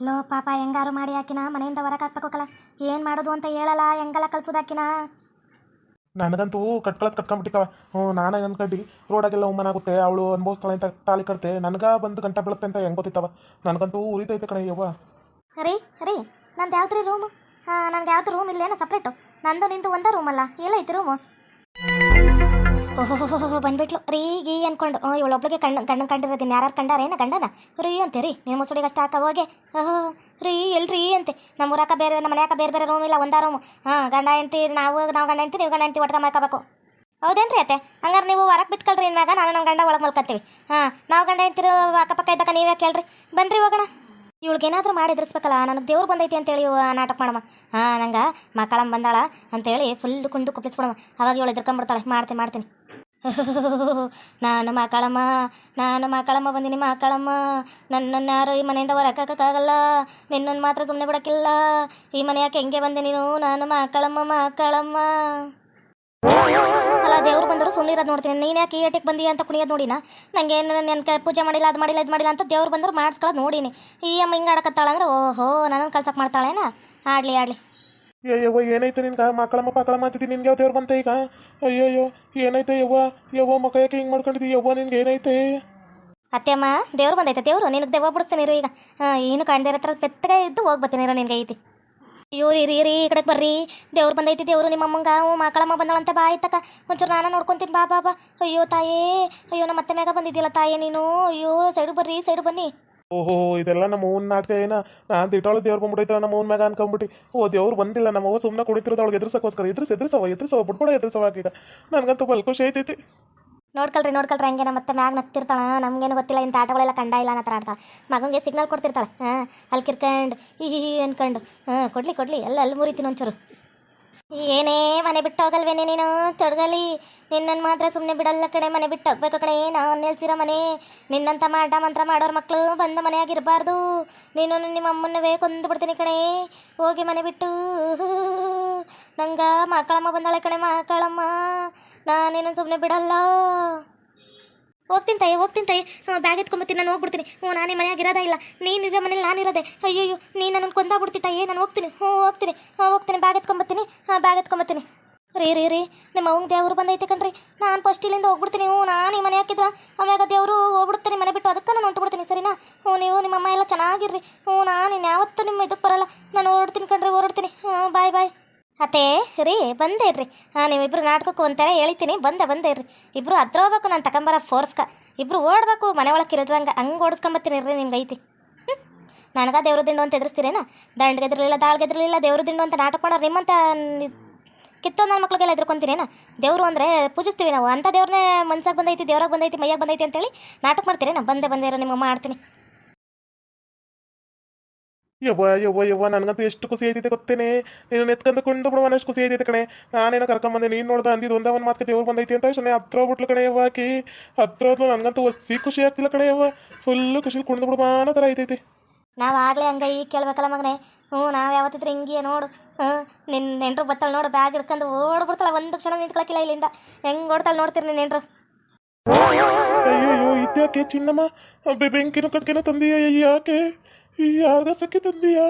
Low ಪಾಪ ಹೆಂಗಾರು ಮಾಡಿ ಹಾಕಿನ ಮನೆಯಿಂದ ಹೊರಗೆ ಹಾಕ್ಬೇಕಲ್ಲ ಏನು ಮಾಡೋದು ಅಂತ ಹೇಳಲ್ಲ ಹೆಂಗಲ್ಲ ಕಳ್ಸೋದು ಹಾಕಿನ ನನಗಂತೂ ಕಟ್ಕೊಳತ್ ಕಟ್ಕೊಂಡ್ಬಿಟ್ಟಿಕವ ಹ್ಞೂ ನಾನು ಅನ್ಕಂಡು ರೋಡಾಗೆಲ್ಲ ಉಮ್ಮನಾಗುತ್ತೆ ಅವಳು ಅನುಭವಿಸ್ತಾಳೆ ಅಂತ ತಾಳಿ ಕಟ್ತೆ. ನನಗ ಬಂದು ಗಂಟ ಬೀಳುತ್ತೆ ಅಂತ ಹೆಂಗೆ ಗೊತ್ತಿತ್ತವ? ನನಗಂತೂ ಉರಿತೈತೆ ಕಣೆ ಯವ್ವ. ರೀ ರೀ ನಂದು ಯಾವ್ದು ರೀ ರೂಮು ಹಾಂ ನನಗೆ ಯಾವ್ದು ರೂಮ್ ಇಲ್ಲೇನೋ ಸಪ್ರೇಟು ನಂದು ನಿಂದು ಒಂದೇ ರೂಮಲ್ಲ ಎಲ್ಲೈತಿ ರೂಮು ಓಹೋ ಬಂದ್ಬಿಟ್ಲು. ರೀ, ಗೀ ಅನ್ಕೊಂಡು. ಇವಳೊಬ್ಳಿಗೆ ಕಣ್ಣು ಗಂಡನ ಕಂಡಿರೋದಿನ ಯಾರು ಕಂಡಾರೇನ ಗಂಡನ? ರೀ ಅಂತೆ, ರೀ. ನಿಮ್ಮ ಮುಸುಡಿಗೆ ಅಷ್ಟು ಹಾಕ ಹೋಗಿ. ಓಹೋ ರೀ, ಎಲ್ರಿ ಅಂತೆ. ನಮ್ಮ ಊರಾಕ ಬೇರೆ, ನಮ್ಮ ಮನೆಯಾಕ ಬೇರೆ ಬೇರೆ ರೂಮ್ ಇಲ್ಲ, ಒಂದಾ ರೂಮು ಹಾಂ, ಗಂಡ, ಹೆಂಡ್ತಿ, ನಾವು ನಾವು ಗಂಡ, ಹೆಂಡ್ತಿ, ನೀವು ಗಂಡ, ಹೆಂಡ್ತಿ, ಒಟ್ಕ ಮಾಡ್ಕೋಬೇಕು. ಹೌದೇನ್ರಿ ಅತ್ತೆ? ಹಂಗಾರೆ ನೀವು ಹೊರಗೆ ಬಿತ್ಕೊಳ್ರಿ ಇನ್ಮ್ಯಾಗ, ನಾನು ನಮ್ಮ ಗಂಡ ಒಳಗೆ ಮಲ್ಕೊತೀವಿ ಹಾಂ, ನಾವು ಗಂಡ ಹೆಂಡ್ತಿರು ಅಕ್ಕಪಕ್ಕ ಇದ್ದಾಗ ನೀವೇ ಕೇಳ್ರಿ. ಬನ್ರಿ ಹೋಗೋಣ. ಇವಳಿಗೇನಾದರೂ ಮಾಡಿ ಎದುರಿಸ್ಬೇಕಲ್ಲ ನನಗೆ ದೇವ್ರು ಬಂದೈತಿ ಅಂತೇಳಿ ನಾಟಕ ಮಾಡಮ್ಮ ಹಾಂ, ನಂಗೆ ಮಕ್ಕಳಮ್ಮ ಬಂದಾಳ ಅಂತೇಳಿ ಫುಲ್ ಕುಂದು ಕುಪ್ಪಿಸ್ಬಿಡಮ್ಮ ಅವಾಗ ಇವಳು ಎದುರ್ಕೊಂಡ್ಬಿಡ್ತಾಳೆ ಮಾಡ್ತೀನಿ ಮಾಡ್ತೀನಿ. ನಾನು ಮಾಕಳಮ್ಮ, ನಾನು ಮಕ್ಕಳಮ್ಮ ಬಂದಿನಿ ಮಕ್ಕಳಮ್ಮ ನನ್ನನ್ನು ಯಾರು ಈ ಮನೆಯಿಂದ ಹೊರಕಾಕಕ್ಕಾಗಲ್ಲ ನಿನ್ನನ್ನು ಮಾತ್ರ ಸುಮ್ಮನೆ ಬಿಡೋಕ್ಕಿಲ್ಲ. ಈ ಮನೆ ಯಾಕೆ ಹೆಂಗೆ ಬಂದೆ ನೀನು? ನಾನು ಮಕ್ಕಳಮ್ಮ ಮಾಕಳಮ್ಮ. ಅಲ್ಲ, ದೇವ್ರು ಬಂದರು ಸುಮ್ಮನೆ ಇರೋದು ನೋಡ್ತೀನಿ. ನೀನು ಯಾಕೆ ಏಟಿಗೆ ಬಂದಿ ಅಂತ ಕುಣಿಯೋದು ನೋಡಿನ? ನಂಗೆ ಏನು ನನ್ನ ಪೂಜೆ ಮಾಡಿಲ್ಲ, ಅದು ಮಾಡಿಲ್ಲ, ಇದು ಮಾಡಿಲ್ಲ ಅಂತ ದೇವ್ರು ಬಂದರು ಮಾಡಿಸ್ಕೊಳ್ಳೋದು ನೋಡೀನಿ. ಈ ಅಮ್ಮ ಹಿಂಗೆ ಆಡಕತ್ತಾಳ ಅಂದ್ರೆ ಓಹೋ ನಾನು ಕಳ್ಸಕ್ಕೆ ಮಾಡ್ತಾಳೇನ? ಆಡಲಿ ಆಡಲಿ. ಏ ಯವ್ವ ಏನೈತೆ ನಿನ್ಗೆ? ಮಕ್ಕಳಮ್ಮ ಪಕ್ಕಳಮ್ಮ ಅಂತಿದ್ದಿ ನಿನ್ಗೆ ಯಾವ ದೇವ್ರು ಬಂತ ಈಗ? ಅಯ್ಯಯ್ಯೋ ಏನೈತೆ ಯವ್ವ? ಯವ್ವ, ಮಕ್ಕ ಯಾಕೆ ಹಿಂಗೆ ಮಾಡ್ಕೊಂಡಿದ್ದಿ? ಯವ್ವ, ನಿನ್ಗೆ ಏನೈತೆ ಅತ್ತೆಮ್ಮ ದೇವ್ರು ಬಂದೈತೆ, ದೇವ್ರು. ನಿನಗೆ ದೆವ್ವ ಬಿಡಿಸ್ತೀನಿ ಇರು ಈಗ. ಏನು ಕಾಣ್ದೇ ಹತ್ರ ಥರ ಇದ್ದು ಹೋಗಿ ಬರ್ತೀನಿ ಇರೋ ನಿನ್ಗೆ ಐತಿ. ಅಯ್ಯೋ, ರೀ ರೀ ರೀ, ಈ ಕಡೆಗೆ ಬರ್ರಿ. ದೇವ್ರು ಬಂದೈತಿ, ದೇವ್ರು ನಿಮ್ಮ ಅಮ್ಮಂಗ ಅವು ಮಕ್ಕಳಮ್ಮ ಬಂದಳಂತೆ ಬಾ ಆಯ್ತಕ್ಕ. ಒಂಚೂರು ನಾನು ನೋಡ್ಕೊಂತೀನಿ, ಬಾ ಬಾ ಬಾ. ಅಯ್ಯೋ, ತಾಯೇ. ಅಯ್ಯೋ, ನಮ್ಮ ಅತ್ತೆ ಮ್ಯಾಗ ಬಂದಿದ್ದಿಲ್ಲ ತಾಯೇ ನೀನು. ಅಯ್ಯೋ, ಸೈಡು ಬರ್ರಿ, ಸೈಡು ಬನ್ನಿ. ಓಹೋ, ಇದೆಲ್ಲ ನಮ್ಮ ಓನ್ ನಾಟಕ ಏನ ನಾನು ತಿಟ್ಟೋಳು ದೇವ್ರು ಬಂದ್ಬಿಟ್ಟೈತೆ ನಮ್ಮ ಅವ್ನ ಮ್ಯಾಗ ಅನ್ಕೊಂಬಿಟ್ಟು. ಓ, ದೇವ್ರು ಬಂದಿಲ್ಲ, ನಮ್ಮ ಅವ್ವ ಸುಮ್ಮನೆ ಕುಡಿತಿರೋದು ಅವಳಿಗೆ ಎದುರ್ಸಕ್ಕೋಸ್ಕರ, ಎದುರಿಸಿ ಎದುರಿಸವ ಎದುರಿಸವ ಬಿಟ್ಬಿಡ ಎದುರಿಸವ ಈಗ ನನಗಂತೂ ಬಲ್ ಖುಷಿ ಐತೈತಿ. ನೋಡ್ಕಲ್ರಿ ನೋಡ್ಕೊಳ್ರಿ, ಹಂಗೆ ಮತ್ತೆ ಮ್ಯಾಗ ನಗ್ತಿರ್ತಾಳ. ನಮ್ಗೇನು ಗೊತ್ತಿಲ್ಲ, ಇಂಥ ಆಟಗಳೆಲ್ಲ ಕಂಡ ಇಲ್ಲ ಅನ್ನೋ ಥರ ಆಡ್ತಾಳೆ ಮಗಂಗೆ ಸಿಗ್ನಲ್ ಕೊಡ್ತಿರ್ತಾಳೆ. ಹಾಂ, ಅಲ್ಲಿ ಕಿರ್ಕಂಡು ಈ ಅನ್ಕೊಂಡು. ಹಾಂ, ಕೊಡ್ಲಿ ಕೊಡ್ಲಿ, ಎಲ್ಲ ಅಲ್ಲಿ ಮುರಿತೀನಿ ಒಂಚೂರು. ಏನೇ ಮನೆ ಬಿಟ್ಟು ಹೋಗಲ್ವೇನೆ ನೀನು? ತೊಡಗಲಿ. ನಿನ್ನನ್ನು ಮಾತ್ರ ಸುಮ್ಮನೆ ಬಿಡಲ್ಲ ಕಡೆ ಮನೆ ಬಿಟ್ಟು ಹೋಗ್ಬೇಕು ಕಡೆ ನಾನು ನಿಲ್ಸಿರೋ ಮನೆ. ನಿನ್ನಂತ ಮಾಟ ಮಂತ್ರ ಮಾಡೋರ ಮಕ್ಕಳು ಬಂದ ಮನೆಯಾಗಿರಬಾರ್ದು. ನೀನು ನಿಮ್ಮ ಅಮ್ಮನ್ನವೇ ಕೊಂದು ಬಿಡ್ತೀನಿ ಕಣೆ. ಹೋಗಿ ಮನೆ ಬಿಟ್ಟು. ನಂಗ ಮಕ್ಕಳಮ್ಮ ಬಂದಾಳೆ ಕಣೆ ಮಕ್ಕಳಮ್ಮ ನಿನ್ನ ಸುಮ್ಮನೆ ಬಿಡಲ್ಲ? ಹೋಗ್ತೀನಿ ತಾಯಿ ಹೋಗ್ತೀನಿ ತಾಯಿ ಬ್ಯಾಗ್ ಎತ್ಕೊಂಬತ್ತೀನಿ, ನಾನು ಹೋಗ್ಬಿಡ್ತೀನಿ. ಹ್ಞೂ, ನಾನೇ ಮನೆಯಾಗ ಇರೋದೇ ಇಲ್ಲ. ನೀನು ನಿಜ ಮನೇಲಿ ನಾನು ಅಯ್ಯೋ ನೀನು ನನ್ನ ಕೊಂದಾಗ್ಬಿಡ್ತಿ ತಾಯಿ ನಾನು ಹೋಗ್ತೀನಿ. ಹ್ಞೂ, ಹೋಗ್ತೀನಿ. ಹೋಗ್ತೀನಿ. ಬ್ಯಾಗ್ ಎತ್ಕೊಂಬತ್ತೀನಿ. ಬ್ಯಾಗ್ ಎತ್ಕೊಂಬತ್ತೀನಿ. ರೀ ರೀ ರೀ, ನಿಮ್ಮ ಅವ್ನ ದೇವರು ಬಂದೈತೆ ಕಣ್ರಿ. ನಾನು ಫಸ್ಟ್ ಇಲ್ಲಿಂದ ಹೋಗ್ಬಿಡ್ತೀನಿ. ಹ್ಞೂ, ನಾನು ಈ ಮನೆ ಹಾಕಿದ್ವ ಆಮ್ಯಾಗ ದೇವರು ಹೋಗ್ಬಿಡ್ತೀನಿ ಮನೆ ಬಿಟ್ಟು ಅದಕ್ಕೆ ನಾನು ಹೊಂಟ್ಬಿಡ್ತೀನಿ, ಸರಿನಾ? ಹ್ಞೂ, ನೀವು ನಿಮ್ಮ ಅಮ್ಮ ಎಲ್ಲ ಚೆನ್ನಾಗಿರ್ರಿ. ಹ್ಞೂ, ನಾನು ಇನ್ಯಾವತ್ತೂ ನಿಮ್ಮ ಇದಕ್ಕೆ ಬರಲ್ಲ ನಾನು ಹೊರಡ್ತೀನಿ ಕಣ್ರಿ ಹೊರಡ್ತೀನಿ ಹ್ಞೂ ಬಾಯ್ ಬಾಯ್ ಅತ್ತೇ ರೀ, ಬಂದೆ ರೀ. ಹಾಂ, ನೀವಿಬ್ರು ನಾಟಕಕ್ಕೆ ಒಂಥರ ಹೇಳ್ತೀನಿ, ಬಂದೆ ಬಂದೆ ರೀ. ಇಬ್ರು ಹತ್ರ ಹೋಗ್ಬೇಕು ನಾನು ತಗೊಂಬರ ಫೋರ್ಸ್ಕ. ಇಬ್ರು ಓಡಬೇಕು, ಮನೆ ಒಳಗೆ ಕಿರಿದಂಗೆ ಹಂಗೆ ಓಡಿಸ್ಕೊಂಬತ್ತೀನಿ ರೀ ನಿಮ್ಗೆ ಐತಿ. ನನಗೆ ದೇವ್ರ ದಿಂಡು ಅಂತ ದಂಡ ಗೆದ್ರಲಿಲ್ಲ, ದಾಳ್ ಎದುರಲಿಲ್ಲ ದೇವ್ರ ದಿಂಡು ಅಂತ ನಾಟಕ ಮಾಡೋರು ನಿಮ್ಮಂತ ಕಿತ್ತೊಂದು ನನ್ನ ಮಕ್ಳಿಗೆಲ್ಲ ಎದ್ರಕೊಂತೀರೇನ? ದೇವರು ಅಂದರೆ ಪೂಜಿಸ್ತೀವಿ ನಾವು. ಅಂಥ ದೇವ್ರನ್ನೇ ಮನ್ಸಾಗ ಬಂದೈತಿ, ದೇವ್ರಾಗ ಬಂದೈತಿ, ಮೈಯಾಗ ಬಂದೈತಿ ಅಂತೇಳಿ ನಾಟಕ ಮಾಡ್ತೀರೇನ? ಬಂದೆ ಬಂದೆ ಇರೋ ನಿಮ್ಮ ಮಾಡ್ತೀನಿ. ಯವ್ವ ಯವ್ವ ಯವ್ವ ನನಗಂತೂ ಎಷ್ಟು ಖುಷಿ ಐತೈತೆ ಗೊತ್ತೇನೆ? ನೀನು ಎತ್ಕೊಂಡು ಕೊಂಡು ಬಿಡುವ ಅಷ್ಟು ಖುಷಿ ಐತೈತೆ ಕಣೆ. ನಾನೇನೋ ಕರ್ಕೊಂಬಂದೆ ನೀನು ನೋಡ್ದ ಅಂದಿದ್ದು ಒಂದ ಒಂದು ಮಾತು ದೇವ್ರು ಬಂದೈತಿ ಅಂತ ತಕ್ಷಣ ಹತ್ರ ಹೋಗ್ಬಿಟ್ಲು ಕಣೆ ಯವ್ವ ಆಕಿ. ಹತ್ರ ಹೋದ್ಲು ನನಗಂತೂ ಒಸಿ ಖುಷಿ ಆಗ್ತಿಲ್ಲ ಕಣೆ ಯವ್ವ. ಫುಲ್ಲು ಖುಷಿ ಕುಣ್ದು ಬಿಡುವ ಅನ್ನೋ ಥರ ಐತೈತಿ ನಾವು ಆಗಲೇ ಹಂಗೆ ಈಗ ಕೇಳ್ಬೇಕಲ್ಲ ಮಗನೇ. ಹ್ಞೂ ನಾವು ಯಾವತ್ತಿದ್ರೆ ಹಿಂಗೆ ನೋಡು. ಹ್ಞೂ ನಿನ್ನ ನೆಂಟ್ರು ಬತ್ತಳ ನೋಡು ಬ್ಯಾಗ್ ಹಿಡ್ಕೊಂಡು ಓಡ್ಬಿಡ್ತಾಳೆ. ಒಂದು ಕ್ಷಣ ನಿಂತ್ಕೊಳಕಿಲ್ಲ ಇಲ್ಲಿಂದ. ಹೆಂಗೆ ಓಡ್ತಾಳೆ ನೋಡ್ತೀರಿ ನಿನ್ನ ನೆಂಟ್ರು? ಅಯ್ಯೋ ಇದ್ಯಾಕೆ ಚಿನ್ನಮ್ಮ? ಬೆಂಕಿನ ಕಟ್ಕೆನ ಕಟ್ಕೆನೂ ತಂದೀಯ ಯಾಕೆ? ಯಾರ ಸಕ್ಕೆ ತಂದೀಯ?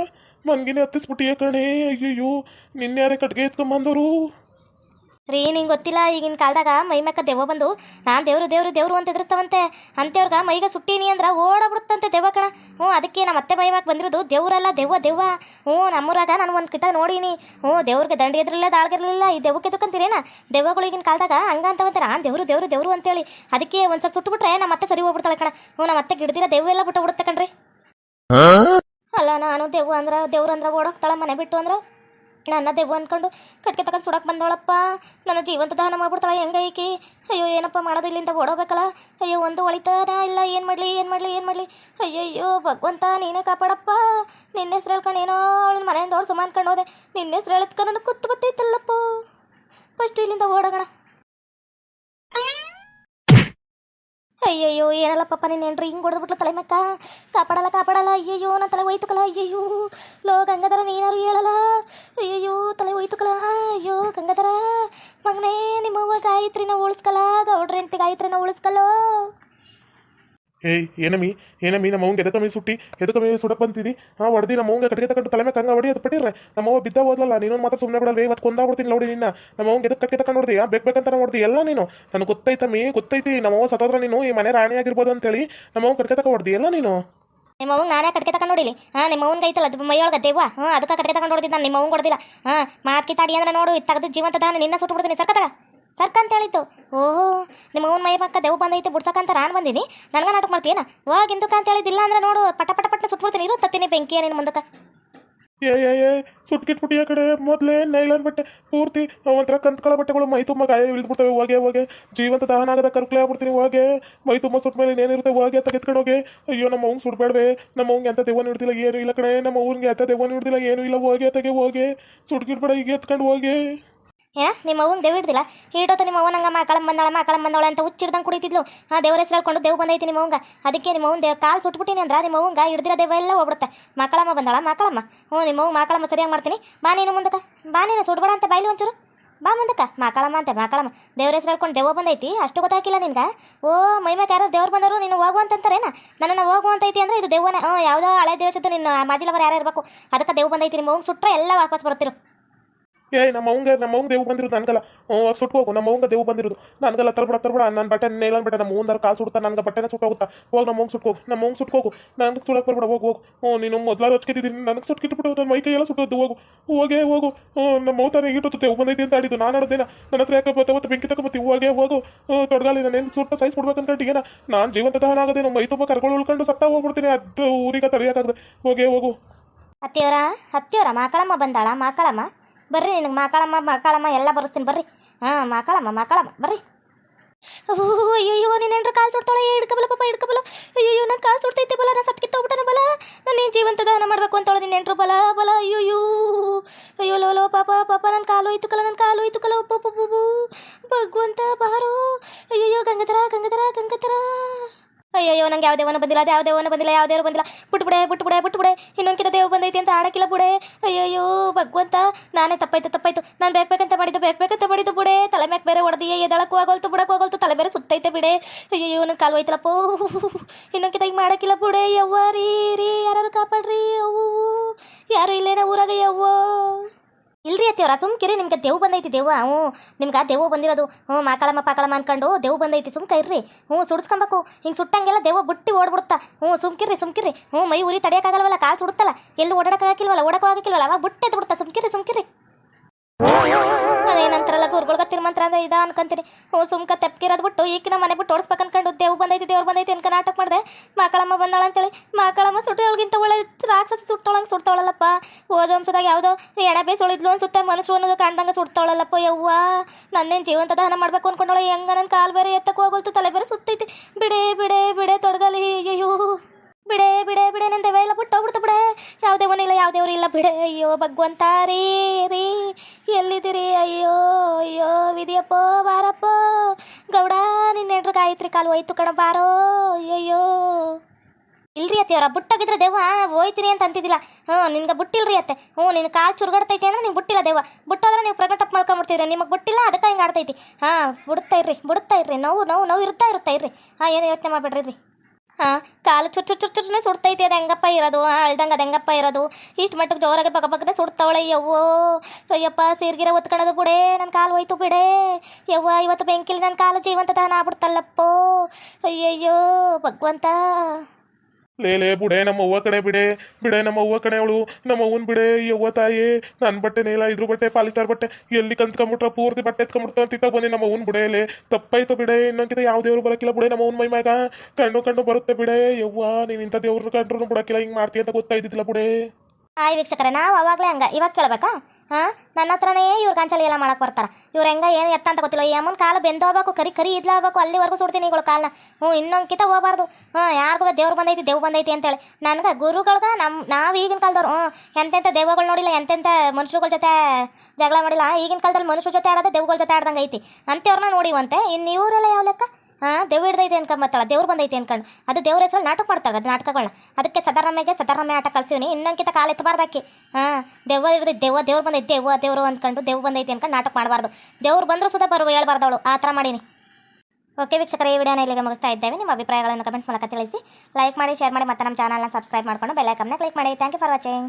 ಮನ್ಗಿನೇ ಹತ್ತಿಸ್ಬಿಟ್ಟಿಯ ಕಣೆ, ಅಯ್ಯಯ್ಯೋ ನಿನ್ಯಾರೇ ಕಟ್ಗೆ ಎತ್ಕೊಂಬಂದವರು ರೀ, ನಿಂಗೆ ಗೊತ್ತಿಲ್ಲ, ಈಗಿನ ಕಾಲದಾಗ ಮೈ ಮ್ಯಾಕ ದೆವ್ವ ಬಂದು, ನಾನು ದೇವ್ರು ದೇವ್ರು ದೇವ್ರು ಅಂತ ಎದುರಿಸ್ತಾವಂತೆ ಅಂಥವ್ರಿಗೆ ಮೈಗೆ ಸುಟ್ಟೀನಿ ಅಂದ್ರೆ ಓಡಬಿಡುತ್ತಂತೆ ದೆವ್ವ ಕಣ. ಹ್ಞೂ, ಅದಕ್ಕೆ ನಮ್ಮ ಅತ್ತೆ ಮೈ ಮ್ಯಾಗ ಬಂದಿರೋದು ದೇವ್ರಲ್ಲ, ದೆವ್ವ ದೆವ್ವ. ಹ್ಞೂ, ನಮ್ಮೂರಾಗ ನಾನು ಒಂದು ಕಿತ ನೋಡೀನಿ. ಹ್ಞೂ, ದೇವ್ರಿಗೆ ದಂಡಿ ಎದ್ರಲ್ಲ ದಾಳ್ಗಿರಲಿಲ್ಲ, ಈ ದೆವ್ವಕ್ಕೆ ಎದುಕಂತೀರೇನ ದೆವ್ವಗಳು ಈಗಿನ ಕಾಲದಾಗ ಹಂಗ ಅಂತವಂತೆ, ನಾನು ದೇವ್ರು ದೇವ್ರು, ದೇವರು ಅಂತೇಳಿ. ಅದಕ್ಕೆ ಒಂದ್ಸಲ ಸುಟ್ಟುಬಿಟ್ರೆ ನಮ್ಮ ಅತ್ತೆ ಸರಿ ಹೋಗ್ಬಿಡ್ತಾಳೆ ಕಣ. ಹ್ಞೂ ನಮ್ಮ ಅತ್ತೆ ಗಿಡದಿರ ದೆವ್ವ ಎಲ್ಲ ಬಿಟ್ಟು ಬಿಡುತ್ತೆ ಕಣ್ರಿ. ಅಲ್ಲ, ನಾನು ದೆವ್ವ ಅಂದ್ರ, ದೇವ್ರ ಅಂದ್ರ ಓಡೋಗ್ತಾಳ ಮನೆ ಬಿಟ್ಟು ಅಂದ್ರೆ. ನನ್ನ ದೆವ್ವ ಅನ್ಕೊಂಡು ಕಟ್ಗೆ ತಗೊಂಡು ಸುಡಕ್ಕೆ ಬಂದವಳಪ್ಪ. ನನ್ನ ಜೀವಂತ ದಹನ ಮಾಡ್ಬಿಡ್ತಾಳ, ಹೆಂಗ ಈಕಿ? ಅಯ್ಯೋ, ಏನಪ್ಪ ಮಾಡೋದು ಇಲ್ಲಿಂದ ಓಡೋಬೇಕಲ್ಲ ಅಯ್ಯೋ, ಒಂದು ಒಳಿತಾನ ಇಲ್ಲ, ಏನು ಮಾಡಲಿ ಏನು ಮಾಡಲಿ ಏನು ಮಾಡಲಿ? ಅಯ್ಯಯ್ಯೋ, ಭಗವಂತ, ನೀನೇ ಕಾಪಾಡಪ್ಪ. ನಿನ್ನ ಹೆಸ್ರು ಹೇಳ್ಕೊಂಡು ಏನೋ ಅವಳ ಮನೆಯಿಂದ ಅವಳು ಸುಮ್ಮ ಅನ್ಕೊಂಡು ಹೋದೆ. ನಿನ್ನ ಹೆಸ್ರು ಹೇಳತ್ಕ ಕುತ್ತು ಬತ್ತೈತಲ್ಲಪ್ಪ. ಫಸ್ಟ್ ಇಲ್ಲಿಂದ ಓಡೋಣ ಅಯ್ಯಯ್ಯೋ, ಏನಲ್ಲ ಪಾಪ ಏನ್ರಿ ಹಿಂಗೆ ಹೊಡೆದ್ಬಿಟ್ಲು ತಲೆ ಮಕ್ಕ ಕಾಪಾಡಲ್ಲ ಕಾಪಾಡಲ್ಲ, ಅಯ್ಯಯ್ಯೋ, ನನ್ನ ತಲೆ ಹೋಯ್ತಕಲ್ಲ, ಅಯ್ಯಯ್ಯೋ. ಲೋ, ಗಂಗಾಧರ, ನೀನಾರು ಹೇಳಲ್ಲ. ಅಯ್ಯಯ್ಯೋ, ತಲೆ ಹೋಯ್ತಕಲ್ಲ ಅಯ್ಯೋ ಗಂಗಾಧರ. ಮಗನೇ ನಿಮ್ಮವ್ವ ಗಾಯತ್ರಿನ ಉಳಿಸ್ಕಲ್ಲ, ಗೌಡ್ರ ಅಂತ ಗಾಯತ್ರಿನ ಉಳಿಸ್ಕಲ್ಲೋ. ಏಯ್, ಏನಮ್ಮಿ ಏನಮ್ಮಿ, ನಮ್ಮ ಅವ್ಗೆ ಎದಕಮ್ಮಿ ಸುಟ್ಟಿ, ಎದಕಮ್ಮಿ ಸುಡಪ್ಪ ಬಂತಿದ್ದಿ ಹಾಂ ಹೊಡೆದಿ, ನಮ್ಮ ಮೌಂಗ ಕಟ್ಟಿಗೆ ತಗೊಂಡು ತಲೆ ಮೇಲೆ ಹಂಗೆ ಹೊಡಿ, ಅದು ಪಟ್ಟಿರ್ರೆ. ನಮ್ಮ ಅವ್ವ ಬಿದ್ದ ಹೋದ್ಲಲ್ಲ ನೀನು ಮಾತ್ರ ಸುಮ್ಮನೆ ಬಿಡಲ್ಲ ಇವತ್ತು ಕೊಂದಾಗ್ಬಿಡ್ತೀನಿ ನೋಡಿ ನಿನ್ನ. ನಮ್ಮ ಅವಂಗೆ ಎದಕ್ಕೆ ಕಟ್ಟಿಗೆ ತಗೊಂಡು ಹೊಡ್ದಿ? ಬೇಕು ಬೇಕಂತ ಹೊಡ್ದಿ? ಎಲ್ಲ ನೀನು. ನನಗೆ ಗೊತ್ತೈತಮ್ಮಿ, ಗೊತ್ತೈತಿ. ನಮ್ಮ ಅವ್ವ ಸತ್ತೋದ್ರ ನೀನು, ಈ ಮನೆ ರಾಣಿ ಆಗಿರ್ಬೋದು ಅಂತೇಳಿ ನಮ್ಮ ಅವ್ಗೆ ಕಟ್ಟಿಗೆ ತಗೊಂಡು ಹೊಡ್ದಿ? ಎಲ್ಲ ನೀನು. ನಿಮ್ಮ ನಾನೇ ಕಟ್ಟಿಗೆ ತಗೊಂಡು ನೋಡಿಲಿ ಹಾಂ ನಿಮ್ಮ ಐತಲ್ಲ, ಅದು ಮೈಯೊಳಗೆ ದೇವ ಹಾಂ ಅದಕ್ಕೆ ಕಟ್ಟಿಗೆ ತಗೊಂಡು ಹೊಡೆದಿದ್ದ ನಿಮ್ಮ ಅವ್ನು ಕೊಡ್ದಿಲ್ಲ ಹಾಂ ಮಾತ್ಕಿ ತಾಡಿ ಅಂದ್ರೆ ನೋಡು, ಇದು ತೆಗೆದು ಜೀವಂತ ದಾನ ನಿನ್ನ ಸುಟ್ಟು ಬಿಡ್ತೀನಿ. ಸರ್ಕತ್ತಾಗ. ಸರ್ಕ ಅಂತ ಹೇಳಿತ್ತು ಓಹೋ, ನಿಮ್ಮ ಅವನ ಮೈ ಪಕ್ಕ ದೆವ್ ಬಂದೈತೆ ಬಿಡ್ಸಕ್ಕಂತ ನಾನು ಬಂದೀನಿ. ನನಗೆ ನಾಟಕ ಮಾಡ್ತೀಯನ ಹೋಗಿ ಹಿಂದಕ್ಕೆ ಅಂತ ಹೇಳಿದಿಲ್ಲ ಅಂದ್ರೆ ನೋಡು, ಪಟ ಪಟ ಪಟ್ಟ ಸುಟ್ಬಿಡ್ತೀನಿ. ಇರು, ತತ್ತೀನಿ ಬೆಂಕಿ ನಿನ್ನ ಮುಂದಕ್ಕೆ. ಏ ಏ ಏ ಸುಟ್ಕಿಟ್ಬಿಟ್ಟು ಆ ಕಡೆ. ಮೊದಲೇ ನೈಲನ್ ಬಟ್ಟೆ ಪೂರ್ತಿ ಒಂಥರ ಕಂತ್ಕಳ ಬಟ್ಟೆಗಳು ಮೈ ತುಂಬ ಗಾಯ ಇಳಿದ್ಬಿಡ್ತವೆ. ಹೋಗೆ ಹೋಗೆ. ಜೀವಂತ ದಹನ ಆಗದ ಕರ್ಕಲೆ ಆಗ್ಬಿಡ್ತೀನಿ. ಹೋಗೆ. ಮೈ ತುಂಬ ಸುಟ್ಟ ಮೇಲೆ ಏನಿರುತ್ತೆ ಹೋಗಿ ಅಂತ ಕೆತ್ಕೊಂಡು ಹೋಗಿ. ಅಯ್ಯೋ, ನಮ್ಮ ಅವ್ನು ಸುಡ್ಬೇಡವೆ ನಮ್ಮ ಅವ್ನಿಗೆ ಎಂತ ದೆವ್ವ ಹಿಡ್ದಿಲ್ಲ ಏನು ಇಲ್ಲ ಕಣೆ. ನಮ್ಮ ಅವ್ನಿಗೆ ಎಂತ ದೆವ್ವ ಹಿಡ್ದಿಲ್ಲ ಏನು ಇಲ್ಲ. ಹೋಗಿ ಅತ್ತಗೆ ಹೋಗಿ. ಸುಟ್ಕಿಟ್ಬೇಡ ಈಗ ಎತ್ಕೊಂಡು ಹೋಗಿ. ಏ, ನಿಮ್ಮ ಅವ್ವಂಗೆ ದೇವ್ ಹಿಡ್ದಿಲ್ಲ? ಈಟೊತ್ತು ನಿಮ್ಮ ಅವ್ವ ನಂಗೆ ಮಾಕಳ ಬಂದಾಳ ಮಕ್ಕಳ ಬಂದಾಳ ಅಂತ ಹುಚ್ಚಿಡ್ದಂಗೆ ಕುಡಿತಿದ್ಲು. ಆ ದೇವ್ರ ಹೆಸರು ಹೇಳ್ಕೊಂಡು ದೇವ್ ಬಂದೈತಿ ನಿಮ್ಮ ಅದಕ್ಕೆ ನಿಮ್ಮ ದೇವ್ ಕಾಲು ಸುಟ್ಬಿಟ್ಟಿನಿ ಅಂದ್ರೆ ನಿಮ್ಮ ಅವ್ವಂಗ ಹಿಡ್ದಿರೋ ದೇವ ಎಲ್ಲ ಹೋಗ್ಬಿಡುತ್ತೆ. ಮಕ್ಕಳಮ್ಮ ಬಂದಾಳ ಮಕ್ಕಳಮ್ಮ ಹ್ಞೂ, ನಿಮ್ಮ ಅವ್ವ ಮಕ್ಕಳಮ್ಮ ಸರಿಯಾಗಿ ಮಾಡ್ತೀನಿ. ಬಾ ನೀನು ಮುಂದಕ್ಕೆ. ಬಾ ನೀನು, ಸುಡ್ಬೇಡ ಅಂತ ಬಾಯ್ಲಿ ಒಂಚೂರು. ಬಾ ಮುಂದಕ್ಕ. ಮಾಕಳಮ್ಮ ಅಂತೆ ಮಾಕಳಮ್ಮ ದೇವ್ರ ಹೆಸರು ಹೇಳ್ಕೊಂಡು ದೇವ ಬಂದೈತಿ. ಅಷ್ಟು ಗೊತ್ತಾಗಿಲ್ಲ ನಿನ್ಗೆ? ಓ ಮೈಮ್ಯಾಗ ಯಾರೋ ದೇವ್ರು ಬಂದರು ನೀನು ಹೋಗು ಅಂತಂತಾರೇನ? ನನ್ನನ್ನು ಹೋಗು ಅಂತೈತಿ ಅಂದ್ರೆ ಇದು ದೇವನೇ ಯಾವುದೋ ಹಳೆ ದೇವಸದ್ದು ನಿನ್ನ ಮಾಜಿಲವರು ಯಾರು ಇರಬೇಕು. ಅದಕ್ಕೆ ದೇವ್ ಬಂದೈತಿ, ನಿಮ್ಮ ಹೋಗಿ ಸುಟ್ರೆ ಎಲ್ಲ ವಾಪಸ್ ಬರ್ತಿರು ಏ, ನಮ್ಮ ಅವಂಗೆ ನಮ್ಮ ಅವಂಗೆ ದೇವ್ ಬಂದಿರೋದು ನನಗಲ್ಲ. ಸುಟ್ಟು ಹೋಗು, ನಮ್ಮ ಅವಂಗೆ ದೇವ್ ಬಂದಿರೋದು. ನನಗಲ್ಲ ತರ್ಬಿಡ ತರ್ಬಿಡ ನನ್ನ ಬಟ್ಟೆ ನೇಲನ್ ಬಟ್ಟೆ ನಮ್ಮ ಮುಂದಾರ ಕಾಲು ಸುಡ್ತಾ, ನನಗೆ ಬಟ್ಟೆನ ಸುಟ್ಟೋಗುತ್ತಾ ಹೋಗಿ, ನಮ್ಮ ಸುಟ್ಟು ಹೋಗು ನಮ್ಮ ಅವಂಗೆ ಸುಟ್ಟು ಹೋಗು ನನಗೆ ಸುಡಕ್ಕೆ ಬರ್ಬೇಡ, ಹೋಗು ಹೋಗು. ಹ್ಞೂ, ನೀನು ಮೊದಲಾರು ಹಚ್ಕಿದ್ದೀನಿ ನನಗೆ ಸುಟ್ಕಿಟ್ಬಿಟ್ಟು ನನ್ನ ಮೈ ಎಲ್ಲ ಸುಟ್ಟೋದು ಹೋಗು. ಹೋಗೇ, ಹೋಗು. ನಮ್ಮ ಮೌತಾನೆ ಇಟ್ಟು ದೇವು ಬಂದೈತಿ ಅಂತ ಆಡಿದ್ದು. ನಾನು ಆಡೋದೇನ? ನನ್ನ ಹತ್ರ ಯಾಕೆ ಬತ್ತೆ ಮತ್ತು ಬೆಂಕಿ ತಗೊಂಬತ್ತಿ. ಹೋಗೇ, ಹೋಗು. ತೊಡಗಾಲಿ ನಾನೇನು ಸುಟ್ಟ ಸೈಜ್ ಬಿಡ್ಬೇಕು ಏನ? ನಾನು ಜೀವಂತ ದಹನ ನಮ್ಮ ಮೈ ತುಂಬ ಕರ್ಕೊಂಡು ಉಳ್ಕೊಂಡು ಸತ್ತಾ ಹೋಗ್ಬಿಡ್ತೀನಿ. ಅದು ಊರಿಗೆ ತಡೆಯೋಕ್ಕಾಗದೆ ಹೋಗೇ, ಹೋಗು. ಅತ್ತಿಯವರ ಅತ್ತಿಯವರ, ಮಾಕಳಮ್ಮ ಬಂದಾಳ, ಮಾಕಳಮ್ಮ? ಬರ್ರಿ ನಿನಗೆ ಮಾಕಾಳಮ್ಮ ಮಾಕಾಳಮ್ಮ ಎಲ್ಲ ಬರೆಸ್ತೀನಿ, ಬರ್ರಿ. ಹಾಂ ಮಾಕಳಮ್ಮ ಮಾಕಾಳಮ್ಮ ಬರ್ರಿ. ಅಯ್ಯೋ ಅಯ್ಯಯ್ಯೋ ನೀನು ಏನ್ರ ಕಾಲು ಸುಡ್ತಾಳೆ? ಹಿಡ್ಕಬಲ್ಲ ಪಾಪ, ಹಿಡ್ಕಬಲ್ಲ. ಅಯ್ಯೋ ನಾನು ಕಾಲು ಸುಡ್ತೈತೆ ಬಲ, ನಾನು ಸತ್ಕಿತ್ತ ಹೋಗ್ಬಿಟ್ಟನ ಬಲ. ನಾನು ನೀನು ಜೀವಂತ ದಹನ ಮಾಡಬೇಕು ಅಂತೇಳಿ ನೀನು ನೆಂಟ್ರು ಬಲ ಬಲ. ಅಯ್ಯೋ ಅಯ್ಯೋ, ಲೋ ಲೋ, ಪಾಪ ಪಾಪ ನನ್ನ ಕಾಲು ಹೋಯ್ತು ಕಲ ನನ್ನ ಕಾಲು ಹೋಯ್ತು ಕಲ. ಒಬ್ಬ ಭಗವಂತ, ಬಾರೋ. ಅಯ್ಯೋ ಗಂಗಧರ ಗಂಗಧರ ಗಂಗಧರ. ಅಯ್ಯಯ್ಯೋ, ನಂಗೆ ಯಾವ ದೇವನ ಬಂದಿಲ್ಲ, ಅದು ಯಾವ ದೇವನ ಬಂದಿಲ್ಲ ಯಾವ ದೇವರು ಬಂದಿಲ್ಲ. ಬಿಟ್ಬಿಡೆ ಬಿಟ್ಬಿಡೆ ಬಿಟ್ಬಿಡೆ ಇನ್ನೊಂದ್ಕಿಂತ ದೇವ ಬಂದೈತಿ ಅಂತ ಆಡಕ್ಕಿಲ್ಲ ಬುಡೆ. ಅಯ್ಯಯ್ಯೋ, ಭಗವಂತ. ನಾನೇ ತಪ್ಪಾಯ್ತು ತಪ್ಪಾಯ್ತು. ನಾನು ಬೇಕಂತ ಮಾಡಿದ್ದು ಬೇಕಂತ ಮಾಡಿದ್ದು ಬುಡೆ. ತಲೆ ಮ್ಯಾಕ್ ಬೇರೆ ಹೊಡೆದಿಯೇ ಎದಳಕ್ಕೂ ಆಗೋಲ್ತು, ಬಿಡಕ್ಕೂ ಆಗೋಲ್ತು, ತಲೆ ಬೇರೆ ಸುತ್ತೈತೆ ಬಿಡೆ. ಅಯ್ಯಯ್ಯೋ ನನ್ನ ಕಾಲು ಹೋಯ್ತಲ್ಲಪ್ಪೋ ಇನ್ನೊಂದ್ಕಿಂತ ಈಗ ಮಾಡಕ್ಕಿಲ್ಲ ಬುಡೆ. ಯವ್ವ, ರೀ ರೀ ಯಾರು ಕಾಪಾಡ್ರಿ ಅವು ಯಾರು ಇಲ್ಲೇನ ಊರಾಗ, ಯವ್ವ. ಇಲ್ರಿ ಅತ್ತಿಯವ್ರ ಸುಮ್ಕಿರಿ ನಿಮ್ಗೆ ದೇವ್ ಬಂದೈತಿ ದೇವ ಹ್ಞೂ, ನಿಮ್ಗೆ ದೇವು ಬಂದಿರೋದು. ಹ್ಞೂ, ಮಾಕಳಮ್ಮ, ಪಾಕಳಮ್ಮ ಅನ್ಕೊಂಡು ದೇವ್ ಬಂದೈತಿ. ಸುಮ್ಕ ಇರ್ರಿ ಹ್ಞೂ, ಸುಡ್ಸ್ಕೊಬೇಕು. ಹಿಂಗೆ ಸುಟ್ಟಂಗೆಲ್ಲ ದೇವ ಬುಟ್ಟಿ ಓಡ್ಬಿಡುತ್ತಾ. ಹ್ಞೂ ಸುಮ್ಕಿರ್ರಿ ಸುಮ್ಕಿರಿ ಹ್ಞೂ, ಮೈ ಉರಿ ತಡೆಯೋಕ್ಕಾಗಲ್ವಲ್ಲ ಕಾಲು ಸುಡುತ್ತಲ್ಲ. ಎಲ್ಲಿ ಓಡಾಡಕ್ಕಾಗಿಲ್ವಲ್ಲ ಓಡಕ್ಕೂ ಆಗಿಲ್ವಲ್ಲ ಅವಾಗ ಬುಟ್ಟೆ ಬಿಡುತ್ತಾ ಸುಮ್ಕಿರಿ ಸುಮ್ಕಿರಿ ಅದೇನಂತಾರಲ್ಲ ಗುರುಗಳ್ಗ ಅಂದ್ರೆ ಇದ ಅನ್ಕೊಂತೀನಿ. ಹ್ಞೂ, ಸುಮ್ಕ ತೆಪ್ಕಿರೋದು ಬಿಟ್ಟು ಈಕಿನ ಮನೆ ಬಿಟ್ಟು ಓಡಿಸ್ಬೇಕು ಅನ್ಕೊಂಡು ದೇವ್ ಬಂದೈತಿ, ದೇವ್ರು ಬಂದೈತಿ ಅನ್ಕ ನಾಟಕ ಮಾಡಿದೆ. ಮಕ್ಕಳಮ್ಮ ಬಂದಾಳ ಅಂತೇಳಿ ಮಕ್ಕಳಮ್ಮ ಸುಟ್ಟೊಳಗಿಂತ ಒಳ್ಳೆ ರಾಕ್ಷಸ ಸುಟ್ಟೊಳಂಗೆ ಸುಡ್ತಾವಳಲ್ಲಪ್ಪ ಓದೋ ಅಂಶದಾಗ ಯಾವುದೋ ಎಣ ಬೇಸ್ ಉಳಿದ್ಲು ಅನ್ಸುತ್ತೆ ಮನುಷ್ಯ ಅನ್ನೋದು ಕಾಣ್ದಂಗೆ ಸುಡ್ತಾವಳಲ್ಲಪ್ಪ ಯವ್ವ. ನನ್ನೇನು ಜೀವಂತ ದಹನ ಮಾಡ್ಬೇಕು ಅನ್ಕೊಂಡವಳ ಹೆಂಗ ನನ್ನ ಕಾಲು ಬೇರೆ ಎತ್ತಕ್ಕೆ ಹೋಗಲ್ತು, ತಲೆ ಬೇರೆ ಸುತ್ತೈತಿ. ಬಿಡೇ, ಬಿಡೆ ಬಿಡೆ ತೊಡಗಲಿ ಅಯ್ಯೋ ಬಿಡೆ ಬಿಡೆ ಬಿಡೆ ನನ್ನ ದೆವ್ವ ಎಲ್ಲ ಬಿಟ್ಟು ಹೋಗ್ಬಿಡ್ತು ಬಿಡೆ ಯಾವ ಇಲ್ಲ ಯಾವ ದೇವರು ಇಲ್ಲ. ಬಿಡೆ, ಅಯ್ಯೋ ಭಗವಂತ ರೀ ರೀ ಎಲ್ಲಿದ್ದೀರಿ? ಅಯ್ಯೋ ಅಯ್ಯೋ ವಿಧಿಯಪ್ಪ ಬಾರಪ್ಪ. ಗೌಡ, ನಿನ್ನ ನೆಂಟ್ರು ಗಾಯತ್ರಿ ಕಾಲು ಹೋಯ್ತು ಕಣ ಬಾರೋ ಅಯ್ಯೋ ಇಲ್ರಿ ಅತ್ತೆ ಅವ್ರ, ಬುಟ್ಟಾಗಿದ್ರೆ ದೇವ ಹೋಯ್ತೀನಿ ಅಂತ ಅಂತಿದ್ದಿಲ್ಲ. ಹ್ಞೂ, ನಿನ್ಗೆ ಬುಟ್ಟಿಲ್ರಿ ಅತ್ತೆ. ಹ್ಞೂ, ನಿನ್ನ ಕಾಲು ಚುರುಗಡ್ತೈತೆ ಅಂದ್ರೆ ನೀವು ಬುಟ್ಟಿಲ್ಲ ದೇವ ಬುಟ್ಟೋದ್ರೆ ನೀವು ಪ್ರಜ್ಞೆ ತಪ್ಪು ಮಾಡ್ಕೊಂಬಿಡ್ತೀರಿ ನಿಮಗೆ ಬುಟ್ಟಿಲ್ಲ, ಅದಕ್ಕೆ ಹಿಂಗೆ ಆಡ್ತೈತಿ. ಹಾಂ ಬಿಡುತ್ತಾ ಇರ್ರಿ ಬಿಡುತ್ತಾ ಇರ್ರಿ. ನೋವು ನೋವು ನೋವು ಇರ್ತಾ ಇರುತ್ತಾ ಇರ್ರಿ. ಹಾಂ, ಏನು ಯೋಚನೆ ಮಾಡಬೇಡ್ರಿ ಹಾಂ, ಕಾಲು ಚುರ್ ಚುರ್ ಚುರ್ ಚುರ್ನೆ ಸುಡ್ತೈತಿ ಅದು ಹೆಂಗಪ್ಪ ಇರೋದು? ಅಳ್ದಂಗ ಅದು ಹೆಂಗಪ್ಪ ಇರೋದು? ಇಷ್ಟು ಮಟ್ಟಕ್ಕೆ ಜೋರಾಗಿ ಪಕ್ಕ ಪಕ್ಕದ ಸುಡ್ತಾವಳೆ ಯವ್ವೋ. ಅಯ್ಯಪ್ಪ, ಸೀರ್ಗಿರ ಒತ್ಕೊಳ್ಳೋದು ಬಿಡೇ ನನ್ನ ಕಾಲು ಹೋಯ್ತು ಬಿಡೆ. ಯವ್ವ, ಇವತ್ತು ಬೆಂಕಿಲಿ ನನ್ನ ಕಾಲು ಜೀವಂತ ದಾನ ಆಗ್ಬಿಡ್ತಲ್ಲಪ್ಪೋ. ಅಯ್ಯಯ್ಯೋ, ಭಗವಂತ. ಲೇ ಲೇ ಬುಡೆ, ನಮ್ಮ ಅವ್ವ ಕಡೆ ಬಿಡೆ ಬಿಡೆ ನಮ್ಮ ಅವ್ವ ಕಡೆ ಅವಳು, ನಮ್ಮ ಬಿಡೆ ಯವ್ವ ತಾಯಿ. ನನ್ನ ಬಟ್ಟೆ ಇಲ್ಲ ಇದ್ರ ಬಟ್ಟೆ, ಪಾಲಿತಾರ ಬಟ್ಟೆ. ಎಲ್ಲಿ ಕಂತ್ಕೊಂಬಿಟ್ರ, ಪೂರ್ತಿ ಬಟ್ಟೆ ಎತ್ಕೊಂಬಿಡ್ತ ಅಂತ ಬಂದಿ ನಮ್ಮ ಅವ್ವನ ಬಿಡೆ ಲೇ. ತಪ್ಪಾಯ್ತು ಬಿಡೆ, ಇನ್ನೊಂದ್ಕಿತ ಯಾವ ದೇವ್ರು ಬರಕಿಲ್ಲ ಬಿಡೆ ನಮ್ಮ ಅವ್ವನ್ ಮೈ ಮ್ಯಾಗ. ಕಣ್ಣು ಕಣ್ಣು ಬರುತ್ತೆ ಬಿಡೆ, ಯವ್ವ, ನೀನ್ ಇಂಥ ದೇವ್ರ ಕಂಡ್ರು ಬಿಡಕಿಲ್ಲ, ಹಿಂಗ್ ಮಾಡ್ತೀಯ ಅಂತ ಗೊತ್ತಾಯ್ತಿದ್ದಿಲ್ಲ ಬಿಡೆ. ಆಯ್ ವೀಕ್ಷಕರೇ, ನಾವು ಅವಾಗಲೇ ಹಂಗೆ, ಇವಾಗ ಕೇಳಬೇಕಾ? ಹಾಂ? ನನ್ನ ಹತ್ರನೇ ಇವ್ರು ಕಾಂಚಲಿ ಎಲ್ಲ ಮಾಡಕ್ಕೆ ಬರ್ತಾರೆ. ಇವ್ರು ಹೆಂಗ, ಏನು ಎತ್ತ ಅಂತ ಗೊತ್ತಿಲ್ಲ. ಯಮ್ಮನ ಕಾಲ ಬೆಂದೋಗ್ಬೇಕು ಕರಿ ಕರಿ ಇದ್ಲಾಗಬೇಕು ಅಲ್ಲಿವರೆಗೂ ಸುಡ್ತೀನಿ ಇವಳು ಕಾಲನ್ನ ಹ್ಞೂ ಇನ್ನೊಂದು ಕಿತ ಹೋಗಬಾರ್ದು. ಹಾಂ ಯಾರಿಗೂ ದೇವ್ರು ಬಂದೈತಿ, ದೇವ್ ಬಂದೈತಿ ಅಂತೇಳಿ. ನನಗೆ ಗುರುಗಳ್ಗೆ ನಮ್ಮ ನಾವು ಈಗಿನ ಕಾಲದವ್ರು, ಹ್ಞೂ ಎಂತೆಂಥ ದೇವಗಳು ನೋಡಿಲ್ಲ ಎಂತೆಂಥ ಮನುಷ್ಯರುಗಳ ಜೊತೆ ಜಗಳ ಮಾಡಿಲ್ಲ ಈಗಿನ ಕಾಲದಲ್ಲಿ ಮನುಷ್ಯರ ಜೊತೆ ಆಡೋದು ದೇವ್ಗಳ ಜೊತೆ ಆಡ್ದಂಗೆ ಐತಿ. ಅಂಥವ್ರನ್ನ ನೋಡಿವಂತೆ ಇನ್ನು ಇವರೆಲ್ಲ ಯಾವ ಲೆಕ್ಕ? ಹಾಂ ದೇವ್ ಹಿಡ್ದೈತೆ ಮಾತಾಳ, ದೇವ್ರು ಬಂದೈತೆ ಅನ್ಕೊಂಡು. ಅದು ದೇವ್ರ ಹೆಸರು ನಾಟಕ ಮಾಡ್ತಾಳೆ ಅದು ನಾಟಕಗಳನ್ನ ಅದಕ್ಕೆ ಸದಾರಾಮಗೆ ಸದಾರಮ್ಮೆ ಆಟ ಕಳ್ಸಿವ್ನಿ, ಇನ್ನೊಂದ್ಕಿತ ಕಾಲು ಎತ್ತಬಾರ್ದಾಕಿ ಹಾಂ ದೆವ್ವ ಇರ್ದ ದೆವ್ವ, ದೇವ್ರು ಬಂದೈತೆ, ದೆವ್ವ, ದೇವ್ರು ಅಂದ್ಕೊಂಡು ದೇವ್ ಬಂದೈತೆ ಅನ್ಕೊಂಡು ನಾಟಕ ಮಾಡಬಾರ್ದು. ದೇವ್ರು ಬಂದರೂ ಸುಧಾ ಬರುವ, ಹೇಳ್ಬಾರ್ದವಳು, ಆ ಥರ ಮಾಡೀನಿ. ಓಕೆ ವೀಕ್ಷಕರ, ಈ ವಿಡಿಯೋನ ಇಲ್ಲಿಗೆ ಮುಗಿಸ್ತಾ ಇದ್ದೇವೆ. ನಿಮ್ಮ ಅಭಿಪ್ರಾಯಗಳನ್ನು ಕಮೆಂಟ್ಸ್ ಮೂಲಕ ತಿಳಿಸಿ. ಲೈಕ್ ಮಾಡಿ, ಶೇರ್ ಮಾಡಿ ಮತ್ತೆ ನಮ್ಮ ಚಾನಲ್ನ ಸಬ್ಸ್ಕ್ರೈಬ್ ಮಾಡ್ಕೊಂಡು ಬೆಲ್ಲೈಕನ್ನ ಕ್ಲಿಕ್ ಮಾಡಿ. Thank you for watching.